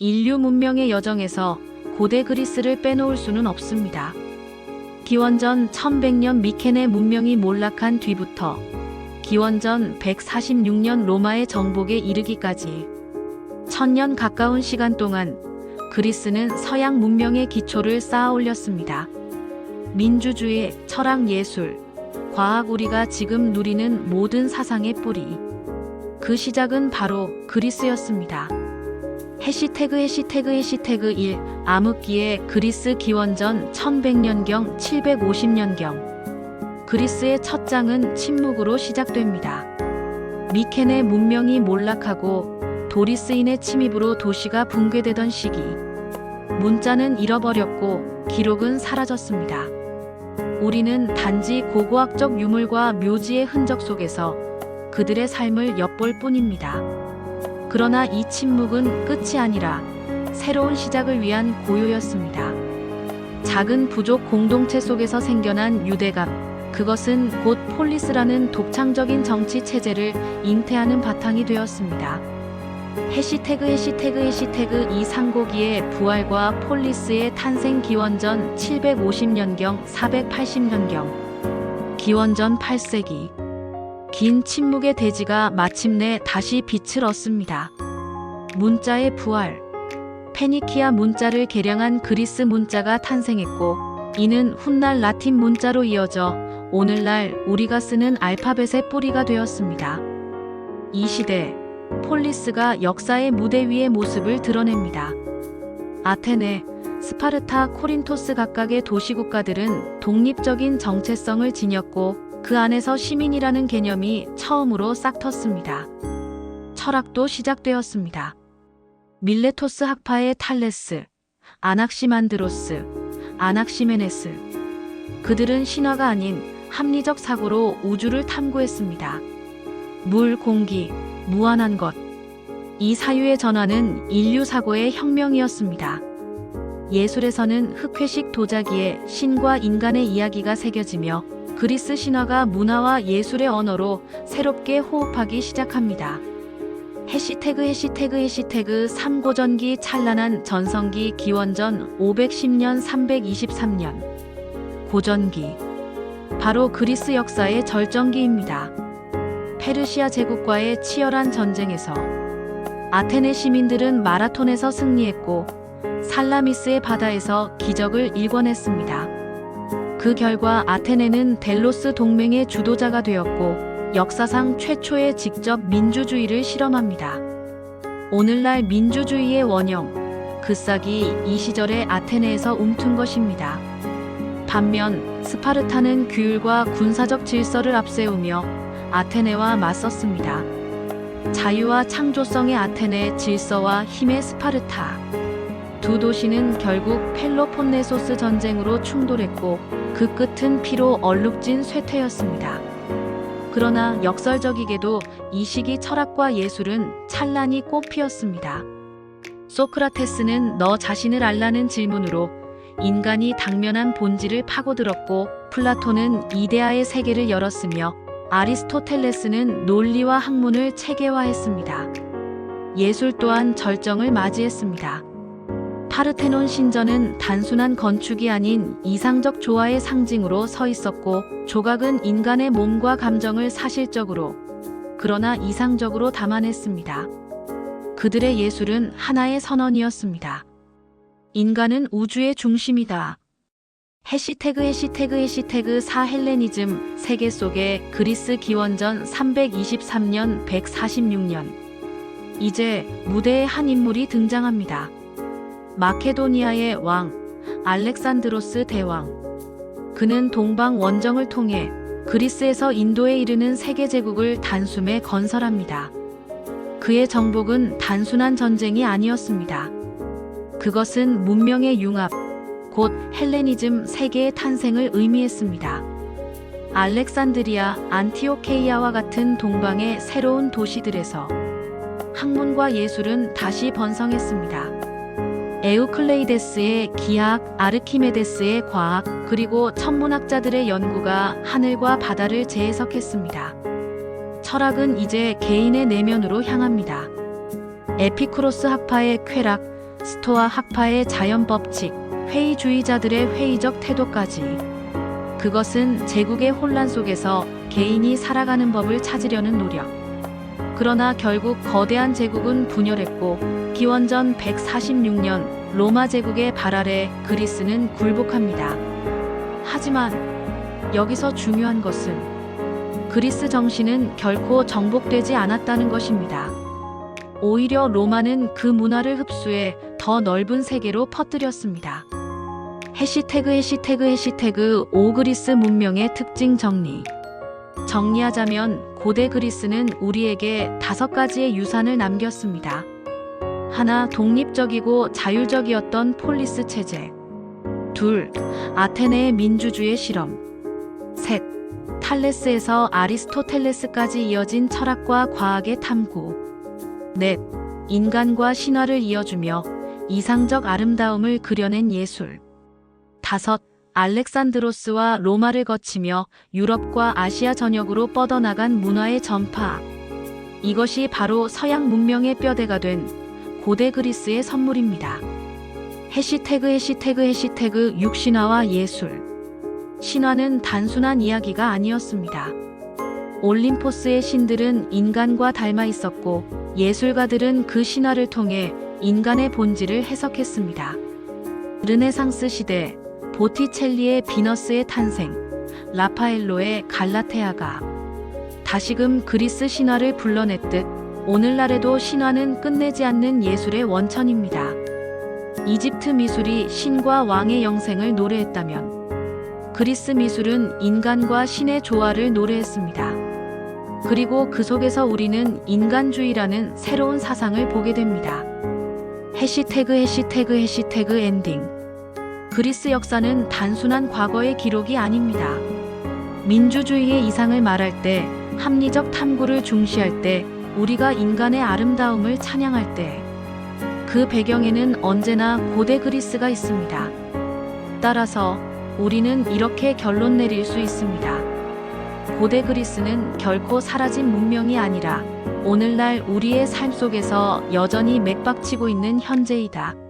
인류 문명의 여정에서 고대 그리스를 빼놓을 수는 없습니다. 기원전 1100년 미케네 문명이 몰락한 뒤부터 기원전 146년 로마의 정복에 이르기까지 천년 가까운 시간 동안 그리스는 서양 문명의 기초를 쌓아 올렸습니다. 민주주의, 철학 예술, 과학 우리가 지금 누리는 모든 사상의 뿌리. 그 시작은 바로 그리스였습니다. 해시태그 해시태그 해시태그 1 암흑기의 그리스 기원전 1100년경 750년경 그리스의 첫 장은 침묵으로 시작됩니다. 미케네 문명이 몰락하고 도리스인의 침입으로 도시가 붕괴되던 시기 문자는 잃어버렸고 기록은 사라졌습니다. 우리는 단지 고고학적 유물과 묘지의 흔적 속에서 그들의 삶을 엿볼 뿐입니다. 그러나 이 침묵은 끝이 아니라 새로운 시작을 위한 고요였습니다. 작은 부족 공동체 속에서 생겨난 유대감, 그것은 곧 폴리스라는 독창적인 정치 체제를 잉태하는 바탕이 되었습니다. 해시태그 해시태그 해시태그 이 상고기의 부활과 폴리스의 탄생 기원전 750년경 480년경 기원전 8세기 긴 침묵의 대지가 마침내 다시 빛을 얻습니다. 문자의 부활 페니키아 문자를 개량한 그리스 문자가 탄생했고 이는 훗날 라틴 문자로 이어져 오늘날 우리가 쓰는 알파벳의 뿌리가 되었습니다. 이 시대 폴리스가 역사의 무대 위의 모습을 드러냅니다. 아테네, 스파르타, 코린토스 각각의 도시국가들은 독립적인 정체성을 지녔고 그 안에서 시민이라는 개념이 처음으로 싹 텄습니다. 철학도 시작되었습니다. 밀레토스 학파의 탈레스, 아낙시만드로스, 아낙시메네스. 그들은 신화가 아닌 합리적 사고로 우주를 탐구했습니다. 물, 공기, 무한한 것. 이 사유의 전환은 인류 사고의 혁명이었습니다. 예술에서는 흑회식 도자기에 신과 인간의 이야기가 새겨지며 그리스 신화가 문화와 예술의 언어로 새롭게 호흡하기 시작합니다. 해시태그 해시태그 해시태그 삼고전기 찬란한 전성기 기원전 510년 323년 고전기 바로 그리스 역사의 절정기입니다. 페르시아 제국과의 치열한 전쟁에서 아테네 시민들은 마라톤에서 승리했고 살라미스의 바다에서 기적을 일궈냈습니다. 그 결과 아테네는 델로스 동맹의 주도자가 되었고 역사상 최초의 직접 민주주의를 실험합니다. 오늘날 민주주의의 원형, 그 싹이 이 시절의 아테네에서 움튼 것입니다. 반면 스파르타는 규율과 군사적 질서를 앞세우며 아테네와 맞섰습니다. 자유와 창조성의 아테네 질서와 힘의 스파르타. 두 도시는 결국 펠로폰네소스 전쟁으로 충돌했고 그 끝은 피로 얼룩진 쇠퇴였습니다. 그러나 역설적이게도 이 시기 철학과 예술은 찬란히 꽃피었습니다. 소크라테스는 너 자신을 알라는 질문으로 인간이 당면한 본질을 파고들었고 플라톤은 이데아의 세계를 열었으며 아리스토텔레스는 논리와 학문을 체계화했습니다. 예술 또한 절정을 맞이했습니다. 파르테논 신전은 단순한 건축이 아닌 이상적 조화의 상징으로 서 있었고 조각은 인간의 몸과 감정을 사실적으로 그러나 이상적으로 담아냈습니다. 그들의 예술은 하나의 선언이었습니다. 인간은 우주의 중심이다. 해시태그 해시태그 해시태그 사헬레니즘 세계 속의 그리스 기원전 323년 146년 이제 무대에 한 인물이 등장합니다. 마케도니아의 왕 알렉산드로스 대왕 그는 동방 원정을 통해 그리스에서 인도에 이르는 세계 제국을 단숨에 건설합니다. 그의 정복은 단순한 전쟁이 아니었습니다. 그것은 문명의 융합, 곧 헬레니즘 세계의 탄생을 의미했습니다. 알렉산드리아, 안티오케이아와 같은 동방의 새로운 도시들에서 학문과 예술은 다시 번성했습니다. 에우클레이데스의 기하학, 아르키메데스의 과학, 그리고 천문학자들의 연구가 하늘과 바다를 재해석했습니다. 철학은 이제 개인의 내면으로 향합니다. 에피쿠로스 학파의 쾌락, 스토아 학파의 자연 법칙, 회의주의자들의 회의적 태도까지. 그것은 제국의 혼란 속에서 개인이 살아가는 법을 찾으려는 노력. 그러나 결국 거대한 제국은 분열했고 기원전 146년 로마 제국의 발 아래 그리스는 굴복합니다. 하지만 여기서 중요한 것은 그리스 정신은 결코 정복되지 않았다는 것입니다. 오히려 로마는 그 문화를 흡수해 더 넓은 세계로 퍼뜨렸습니다. 해시태그 해시태그 해시태그 오그리스 문명의 특징 정리. 정리하자면 고대 그리스는 우리에게 다섯 가지의 유산을 남겼습니다. 하나, 독립적이고 자율적이었던 폴리스 체제. 둘, 아테네의 민주주의 실험. 셋, 탈레스에서 아리스토텔레스까지 이어진 철학과 과학의 탐구. 넷, 인간과 신화를 이어주며 이상적 아름다움을 그려낸 예술. 다섯, 알렉산드로스와 로마를 거치며 유럽과 아시아 전역으로 뻗어나간 문화의 전파. 이것이 바로 서양 문명의 뼈대가 된 고대 그리스의 선물입니다. 해시태그 해시태그 해시태그 육신화와 예술. 신화는 단순한 이야기가 아니었습니다. 올림포스의 신들은 인간과 닮아 있었고 예술가들은 그 신화를 통해 인간의 본질을 해석했습니다. 르네상스 시대 보티첼리의 비너스의 탄생, 라파엘로의 갈라테아가 다시금 그리스 신화를 불러냈듯 오늘날에도 신화는 끝내지 않는 예술의 원천입니다. 이집트 미술이 신과 왕의 영생을 노래했다면 그리스 미술은 인간과 신의 조화를 노래했습니다. 그리고 그 속에서 우리는 인간주의라는 새로운 사상을 보게 됩니다. 해시태그 해시태그 해시태그 엔딩 그리스 역사는 단순한 과거의 기록이 아닙니다. 민주주의의 이상을 말할 때, 합리적 탐구를 중시할 때, 우리가 인간의 아름다움을 찬양할 때, 그 배경에는 언제나 고대 그리스가 있습니다. 따라서 우리는 이렇게 결론 내릴 수 있습니다. 고대 그리스는 결코 사라진 문명이 아니라 오늘날 우리의 삶 속에서 여전히 맥박치고 있는 현재이다.